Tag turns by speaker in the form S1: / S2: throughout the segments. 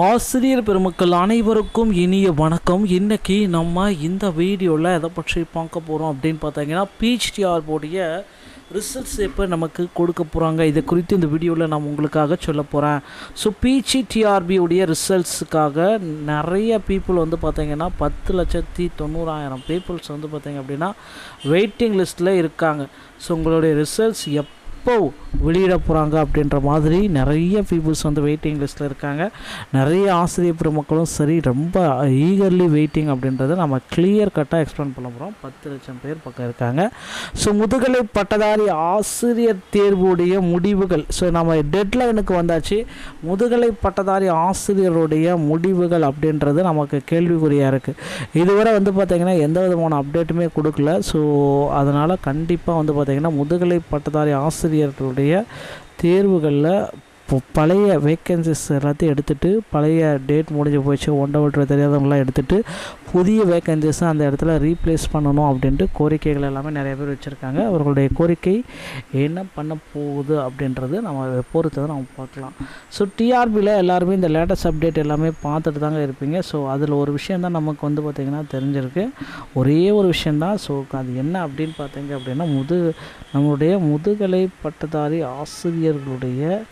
S1: ஆசிரியர் பெருமக்கள் அனைவருக்கும் இனிய வணக்கம். இன்றைக்கி நம்ம இந்த வீடியோவில் எதை பற்றி பார்க்க போகிறோம் அப்படின்னு பார்த்தீங்கன்னா பிஹெச்டிஆர் போடைய ரிசல்ட்ஸ் எப்போ நமக்கு கொடுக்க போகிறாங்க இது குறித்து இந்த வீடியோவில் நான் உங்களுக்காக சொல்ல போகிறேன் ஸோ பிஹெச்டிஆர்பி உடைய ரிசல்ட்ஸுக்காக நிறைய பீப்புள் வந்து பார்த்திங்கன்னா பத்து லட்சத்தி தொண்ணூறாயிரம் பீப்புள்ஸ் வந்து பார்த்தீங்க அப்படின்னா வெயிட்டிங் லிஸ்ட்டில் இருக்காங்க. ஸோ உங்களுடைய ரிசல்ட்ஸ் எப் எப்போ வெளியிட போகிறாங்க அப்படின்ற மாதிரி நிறைய பீப்புள்ஸ் வந்து வெயிட்டிங் லிஸ்ட்டில் இருக்காங்க. நிறைய ஆசிரியர் பெருமக்களும் சரி ரொம்ப ஈகர்லி வெயிட்டிங் அப்படின்றத நம்ம கிளியர் கட்டாக எக்ஸ்பிளைன் பண்ண போகிறோம் பத்து லட்சம் பேர் பக்கம் இருக்காங்க. ஸோ முதுகலை பட்டதாரி ஆசிரியர் தேர்வுடைய முடிவுகள். ஸோ நம்ம டெட்லைனுக்கு வந்தாச்சு. முதுகலை பட்டதாரி ஆசிரியருடைய முடிவுகள் அப்படின்றது நமக்கு கேள்விக்குறியாக இருக்குது இதுவரை வந்து பார்த்திங்கன்னா எந்த விதமான அப்டேட்டுமே கொடுக்கல. ஸோ அதனால் கண்டிப்பாக வந்து பார்த்திங்கன்னா முதுகலை பட்டதாரி ஆசிரியர் ஆசிரியர்களுடைய தேர்வுகளில் பழைய வேக்கன்சிஸ் எல்லாத்தையும் எடுத்துகிட்டு பழைய டேட் முடிஞ்சு போச்சு ஒன் விட்டு தெரியாதவங்களாம் எடுத்துகிட்டு புதிய வேக்கன்சிஸை அந்த இடத்துல ரீப்ளேஸ் பண்ணணும் அப்படின்ட்டு கோரிக்கைகள் எல்லாமே நிறைய பேர் வச்சுருக்காங்க. அவர்களுடைய கோரிக்கை என்ன பண்ண போகுது அப்படின்றது நம்ம பொறுத்து நம்ம பார்க்கலாம். ஸோ டிஆர்பியில் எல்லாருமே இந்த லேட்டஸ்ட் அப்டேட் எல்லாமே பார்த்துட்டு தாங்க இருப்பீங்க. ஸோ அதில் ஒரு விஷயம் தான் நமக்கு வந்து பார்த்திங்கன்னா தெரிஞ்சிருக்கு. ஒரே ஒரு விஷயந்தான் ஸோ அது என்ன அப்படின்னு பார்த்தீங்க அப்படின்னா முது நம்மளுடைய முதுகலை பட்டதாரி ஆசிரியர்களுடைய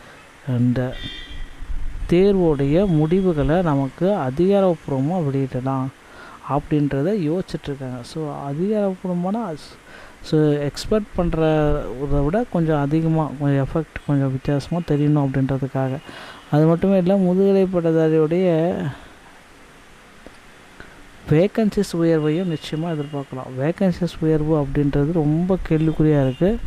S1: அந்த தேர்வுடைய முடிவுகளை நமக்கு அதிகாரப்பூர்வமாக வெளியிடலாம் அப்படின்றத யோசிச்சுட்ருக்காங்க. ஸோ அதிகாரப்பூர்வமான ஸோ எக்ஸ்பெக்ட் பண்ணுறத விட கொஞ்சம் அதிகமாக கொஞ்சம் எஃபெக்ட் கொஞ்சம் வித்தியாசமாக தெரியணும் அப்படின்றதுக்காக. அது மட்டுமே இல்லை முதுகலை பட்டதாரியுடைய வேக்கன்சிஸ் உயர்வையும் நிச்சயமாக எதிர்பார்க்கலாம். வேக்கன்சிஸ் உயர்வு அப்படின்றது ரொம்ப கேள்விக்குறியாக இருக்குது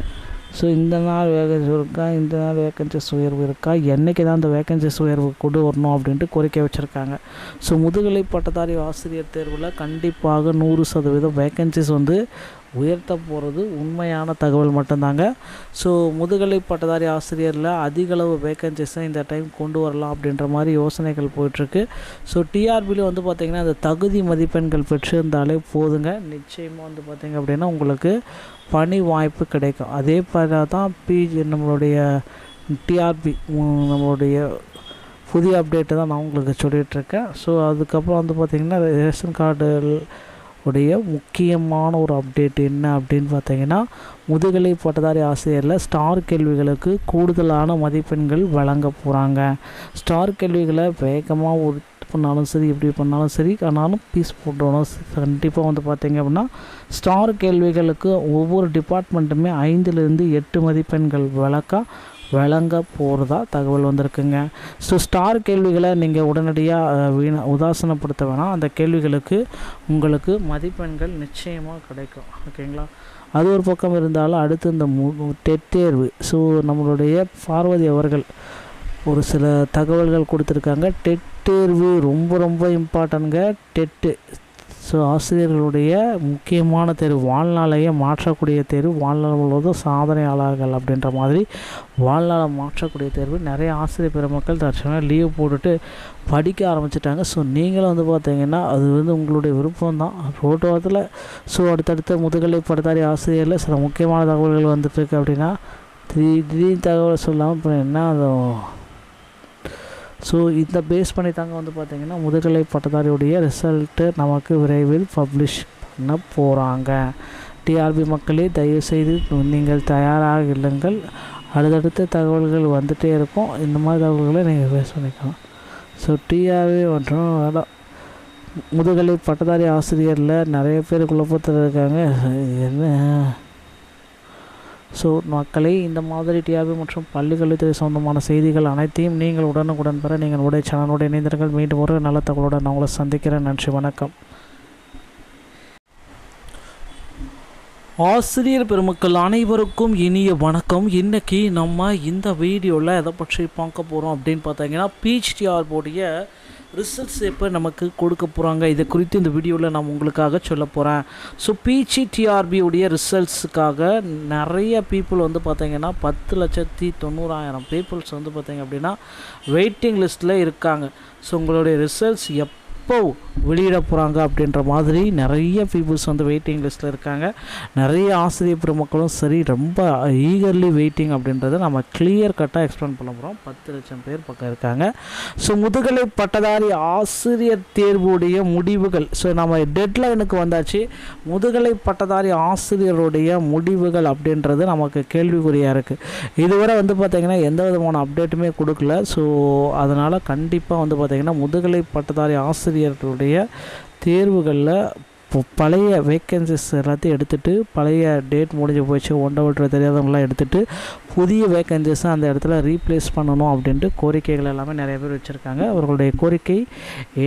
S1: ஸோ இந்த நாள் வேகன்சி இருக்கா? இந்த நாள் வேகன்சிஸ் உயர்வு இருக்கா? என்றைக்கு தான் அந்த வேகன்சிஸ் உயர்வு கொண்டு வரணும் அப்படின்ட்டு கோரிக்கை வச்சுருக்காங்க. ஸோ முதுகலை பட்டதாரி ஆசிரியர் தேர்வில் கண்டிப்பாக நூறு சதவீதம் வேகன்சிஸ் வந்து உயர்த்த போகிறது உண்மையான தகவல் மட்டும்தாங்க. ஸோ முதுகலை பட்டதாரி ஆசிரியரில் அதிகளவு வேக்கன்சிஸை இந்த டைம் கொண்டு வரலாம் அப்படின்ற மாதிரி யோசனைகள் போயிட்டுருக்கு. ஸோ டிஆர்பியில் வந்து பார்த்திங்கன்னா அந்த தகுதி மதிப்பெண்கள் பெற்றிருந்தாலே போதுங்க. நிச்சயமாக வந்து பார்த்திங்க அப்படின்னா உங்களுக்கு பணி வாய்ப்பு கிடைக்கும். அதே மாதிரி தான் பிஜி நம்மளுடைய டிஆர்பி நம்மளுடைய புதிய அப்டேட்டு தான் நான் உங்களுக்கு சொல்லிகிட்ருக்கேன் ஸோ அதுக்கப்புறம் வந்து பார்த்திங்கன்னா ரேஷன் கார்டு உடைய முக்கியமான ஒரு அப்டேட் என்ன அப்படின்னு பார்த்தீங்கன்னா முதுகலை பட்டதாரி ஆசிரியரில் ஸ்டார் கேள்விகளுக்கு கூடுதலான மதிப்பெண்கள் வழங்க போகிறாங்க ஸ்டார் கேள்விகளை வேகமாக ஒரு பண்ணாலும் சரி எப்படி பண்ணாலும் சரி ஆனாலும் பீஸ் போட்டோம் கண்டிப்பாக வந்து பார்த்தீங்க அப்படின்னா ஸ்டார் கேள்விகளுக்கு ஒவ்வொரு டிபார்ட்மெண்ட்டுமே ஐந்துலேருந்து எட்டு மதிப்பெண்கள் விளக்க வழங்க போகிறதா தகவல் வந்திருக்குங்க. ஸோ ஸ்டார் கேள்விகளை நீங்கள் உடனடியாக வீண உதாசனப்படுத்த வேணாம். அந்த கேள்விகளுக்கு உங்களுக்கு மதிப்பெண்கள் நிச்சயமாக கிடைக்கும். ஓகேங்களா அது ஒரு பக்கம் இருந்தாலும் அடுத்து இந்த மு டெட் தேர்வு. ஸோ நம்மளுடைய பார்வதி அவர்கள் ஒரு சில தகவல்கள் கொடுத்துருக்காங்க. டெட் தேர்வு ரொம்ப ரொம்ப இம்பார்ட்டனுங்க டெட்டு. ஸோ ஆசிரியர்களுடைய முக்கியமான தேர்வு வாழ்நாளையே மாற்றக்கூடிய தேர்வு வாழ்நாள் முழுவதும் சாதனையாளர்கள் அப்படின்ற மாதிரி வாழ்நாளை மாற்றக்கூடிய தேர்வு. நிறைய ஆசிரியர் பெருமக்கள் தற்சமயம் லீவ் போட்டுட்டு படிக்க ஆரம்பிச்சிட்டாங்க. ஸோ நீங்களும் வந்து பார்த்தீங்கன்னா அது வந்து உங்களுடைய விருப்பம் தான் ரோட்டோரத்தில் ஸோ அடுத்தடுத்த முதுகலை படுத்தாரி ஆசிரியரில் சில முக்கியமான தகவல்கள் வந்துட்டுருக்கு அப்படின்னா திடீர் திடீர்னு தகவல் சொல்லாமல் இப்போ என்ன அது ஸோ இந்த பேஸ் பண்ணி தாங்க வந்து பார்த்திங்கன்னா முதுகலை பட்டதாரியுடைய ரிசல்ட்டு நமக்கு விரைவில் பப்ளிஷ் பண்ண போகிறாங்க டிஆர்பி மக்களே தயவுசெய்து நீங்கள் தயாராக இல்லைங்கள். அடுத்தடுத்த தகவல்கள் வந்துகிட்டே இருக்கும். இந்த மாதிரி தகவல்களை நீங்கள் பேஸ் பண்ணிக்கலாம். ஸோ டிஆர்பி மற்றும் முதுகலை பட்டதாரி ஆசிரியரில் நிறைய பேர் குழப்பத்தில் இருக்காங்க. என்ன? ஸோ மக்களே இந்த மாதிரி டிஆர்பி மற்றும் பள்ளிக்கல்வித்துறை சொந்தமான செய்திகள் அனைத்தையும் நீங்கள் உடனுக்குடன் பெற நீங்கள் உடைய சேனலோடு இணைந்தீர்கள் மீண்டும் ஒரு நல்ல தகவலுடன் நான் உங்களை சந்திக்கிறேன். நன்றி வணக்கம். ஆசிரியர் பெருமக்கள் அனைவருக்கும் இனிய வணக்கம். இன்றைக்கி நம்ம இந்த வீடியோவில் எதை பற்றி பார்க்க போகிறோம் அப்படின்னு பார்த்தீங்கன்னா பிஹெச்டிஆர் போடிய ரிசல்ட்ஸ் எப்போ நமக்கு கொடுக்க போகிறாங்க இதை குறித்து இந்த வீடியோவில் நான் உங்களுக்காக சொல்ல போகிறேன் ஸோ பிஜிடிஆர்பியுடைய ரிசல்ட்ஸுக்காக நிறைய பீப்புள் வந்து பார்த்திங்கன்னா பத்து லட்சத்தி தொண்ணூறாயிரம் பீப்புள்ஸ் வந்து பார்த்திங்க அப்படின்னா வெயிட்டிங் லிஸ்ட்டில் இருக்காங்க. ஸோ உங்களுடைய ரிசல்ட்ஸ் எப்போ எப்போ வெளியிட போகிறாங்க அப்படின்ற மாதிரி நிறைய பீப்புள்ஸ் வந்து வெயிட்டிங் லிஸ்ட்டில் இருக்காங்க. நிறைய ஆசிரியர் பெருமக்களும் சரி ரொம்ப ஈகர்லி வெயிட்டிங் அப்படின்றத நம்ம கிளியர் கட்டாக எக்ஸ்பிளைன் பண்ண போகிறோம் பத்து லட்சம் பேர் பக்கம் இருக்காங்க. ஸோ முதுகலை பட்டதாரி ஆசிரியர் தேர்வுடைய முடிவுகள். ஸோ நம்ம டெட்லைனுக்கு வந்தாச்சு. முதுகலை பட்டதாரி ஆசிரியருடைய முடிவுகள் அப்படின்றது நமக்கு கேள்விக்குறியாக இருக்குது இதுவரை வந்து பார்த்திங்கன்னா எந்த விதமான அப்டேட்டுமே கொடுக்கல. ஸோ அதனால் கண்டிப்பாக வந்து பார்த்திங்கன்னா முதுகலை பட்டதாரி ஆசிரியர் ஆசிரியர்களுடைய தேர்வுகளில் பழைய வேக்கன்சிஸ் எல்லாத்தையும் எடுத்துகிட்டு பழைய டேட் முடிஞ்சு போச்சு ஒன்றை ஓட்டுற தெரியாதவங்களாம் எடுத்துகிட்டு புதிய வேக்கன்சிஸை அந்த இடத்துல ரீப்ளேஸ் பண்ணணும் அப்படின்ட்டு கோரிக்கைகள் எல்லாமே நிறைய பேர் வச்சுருக்காங்க. அவர்களுடைய கோரிக்கை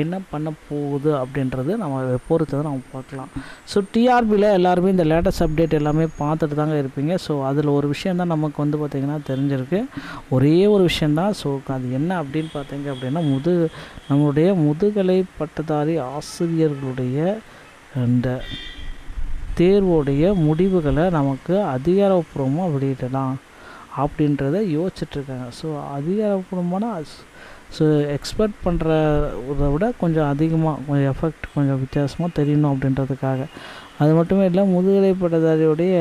S1: என்ன பண்ண போகுது அப்படின்றது நம்ம பொறுத்து நம்ம பார்க்கலாம். ஸோ டிஆர்பியில் எல்லாருமே இந்த லேட்டஸ்ட் அப்டேட் எல்லாமே பார்த்துட்டு தாங்க இருப்பீங்க. ஸோ அதில் ஒரு விஷயம் தான் நமக்கு வந்து பார்த்திங்கன்னா தெரிஞ்சிருக்கு. ஒரே ஒரு விஷயந்தான் ஸோ அது என்ன அப்படின்னு பார்த்தீங்க அப்படின்னா முது நம்மளுடைய முதுகலை பட்டதாரி ஆசிரியர்களுடைய அந்த தேர்வுடைய முடிவுகளை நமக்கு அதிகாரப்பூர்வமாக வெளியிடலாம் அப்படின்றத யோசிச்சுட்ருக்காங்க. ஸோ அதிகாரப்பூர்வமான ஸோ எக்ஸ்பெக்ட் பண்ணுறத விட கொஞ்சம் அதிகமாக கொஞ்சம் எஃபெக்ட் கொஞ்சம் வித்தியாசமாக தெரியணும் அப்படின்றதுக்காக. அது மட்டுமே இல்லை முதுகலை பட்டதாரியுடைய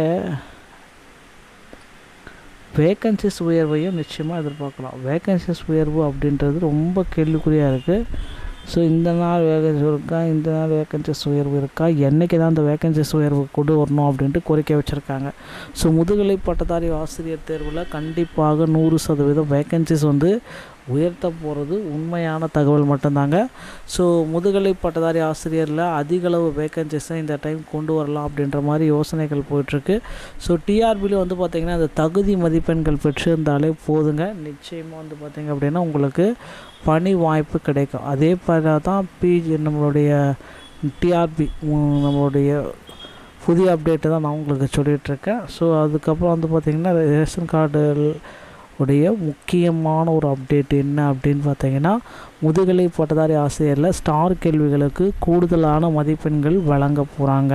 S1: வேக்கன்சிஸ் உயர்வையும் நிச்சயமாக எதிர்பார்க்கலாம். வேக்கன்சிஸ் உயர்வு அப்படின்றது ரொம்ப கேள்விக்குறியாக இருக்குது ஸோ இந்த நாள் வேகன்சி இருக்கா? இந்த நாள் வேகன்சிஸ் உயர்வு இருக்கா? என்றைக்கு தான் அந்த வேகன்சிஸ் உயர்வு கொண்டு வரணும் அப்படின்ட்டு கோரிக்கை வச்சுருக்காங்க. ஸோ முதுகலை பட்டதாரி ஆசிரியர் தேர்வில் கண்டிப்பாக நூறு சதவீதம் வேகன்சிஸ் வந்து உயர்த்த போகிறது உண்மையான தகவல் மட்டும்தாங்க. ஸோ முதுகலை பட்டதாரி ஆசிரியரில் அதிகளவு வேக்கன்சிஸை இந்த டைம் கொண்டு வரலாம் அப்படின்ற மாதிரி யோசனைகள் போயிட்டுருக்கு. ஸோ டிஆர்பியில் வந்து பார்த்திங்கன்னா அந்த தகுதி மதிப்பெண்கள் பெற்றிருந்தாலே போதுங்க. நிச்சயமாக வந்து பார்த்திங்க அப்படின்னா உங்களுக்கு பணி வாய்ப்பு கிடைக்கும். அதே போல தான் பிஜி நம்மளுடைய டிஆர்பி நம்மளுடைய புதிய அப்டேட்டை தான் நான் உங்களுக்கு சொல்லிகிட்ருக்கேன் ஸோ அதுக்கப்புறம் வந்து பார்த்திங்கன்னா ரேஷன் கார்டு உடைய முக்கியமான ஒரு அப்டேட் என்ன அப்படின்னு பார்த்தீங்கன்னா முதுகலை பட்டதாரி ஆசிரியரில் ஸ்டார் கேள்விகளுக்கு கூடுதலான மதிப்பெண்கள் வழங்க போகிறாங்க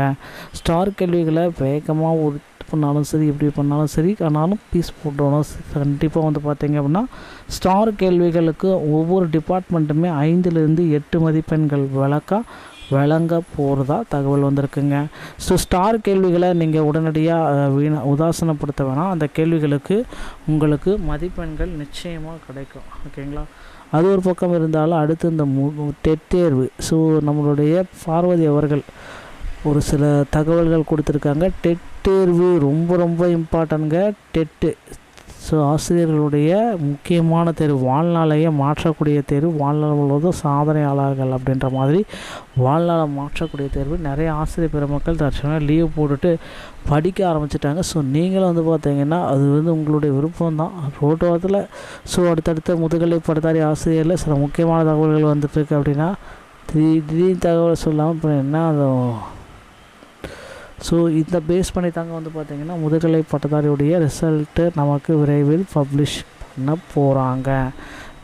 S1: ஸ்டார் கேள்விகளை வேகமாக ஒரு பண்ணாலும் சரி எப்படி பண்ணாலும் சரி ஆனாலும் பீஸ் போட்டோம் கண்டிப்பாக வந்து பார்த்தீங்க அப்படின்னா ஸ்டார் கேள்விகளுக்கு ஒவ்வொரு டிபார்ட்மெண்ட்டுமே ஐந்துலேருந்து எட்டு மதிப்பெண்கள் வழக்க வழங்க போகிறதா தகவல் வந்திருக்குங்க. ஸோ ஸ்டார் கேள்விகளை நீங்கள் உடனடியாக வீண உதாசனப்படுத்த வேணாம். அந்த கேள்விகளுக்கு உங்களுக்கு மதிப்பெண்கள் நிச்சயமாக கிடைக்கும். ஓகேங்களா அது ஒரு பக்கம் இருந்தாலும் அடுத்து இந்த மு டெட் தேர்வு. ஸோ நம்மளுடைய பார்வதி அவர்கள் ஒரு சில தகவல்கள் கொடுத்துருக்காங்க. டெட் தேர்வு ரொம்ப ரொம்ப இம்பார்ட்டன்ங்க டெட்டு. ஸோ ஆசிரியர்களுடைய முக்கியமான தேர்வு வாழ்நாளையே மாற்றக்கூடிய தேர்வு வாழ்நாள் முழுவதும் சாதனையாளர்கள் அப்படின்ற மாதிரி வாழ்நாளை மாற்றக்கூடிய தேர்வு. நிறைய ஆசிரியர் பெருமக்கள் தற்சமயம் லீவ் போட்டுட்டு படிக்க ஆரம்பிச்சிட்டாங்க. ஸோ நீங்களும் வந்து பார்த்தீங்கன்னா அது வந்து உங்களுடைய விருப்பம் தான் ரோட்டோரத்தில் ஸோ அடுத்தடுத்த முதுகலை பட்டதாரி ஆசிரியரில் சில முக்கியமான தகவல்கள் வந்துட்டுருக்கு அப்படின்னா திடீர் திடீர் தகவல் சொல்லாமல் இப்போ என்ன அது ஸோ இந்த பேஸ் பண்ணி தாங்க வந்து பார்த்திங்கன்னா முதுகலை பட்டதாரியுடைய ரிசல்ட்டு நமக்கு விரைவில் பப்ளிஷ் பண்ண போகிறாங்க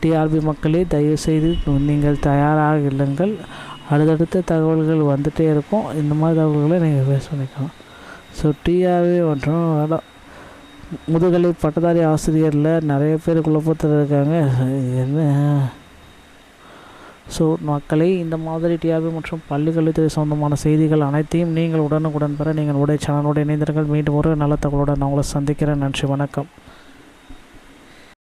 S1: டிஆர்பி மக்களே தயவுசெய்து நீங்கள் தயாராக இல்லைங்கள் அடுத்தடுத்த தகவல்கள் வந்துகிட்டே இருக்கும். இந்த மாதிரி தகவல்களை நீங்கள் பேஸ் பண்ணிக்கலாம். ஸோ டிஆர்பி மற்றும் அதான் முதுகலை பட்டதாரி ஆசிரியரில் நிறைய பேர் குழப்பத்தில் இருக்காங்க. என்ன? ஸோ மக்களே இந்த மாதிரி டிஆர்பி மற்றும் பள்ளிக்கல்வித்துறை சொந்தமான செய்திகள் அனைத்தையும் நீங்கள் உடனுக்குடன் பெற நீங்கள் உடைய சேனலோடு இணைந்திருங்கள். மீண்டும் ஒரு நல்ல தகவலோடு நான் உங்களை சந்திக்கிறேன். நன்றி வணக்கம்.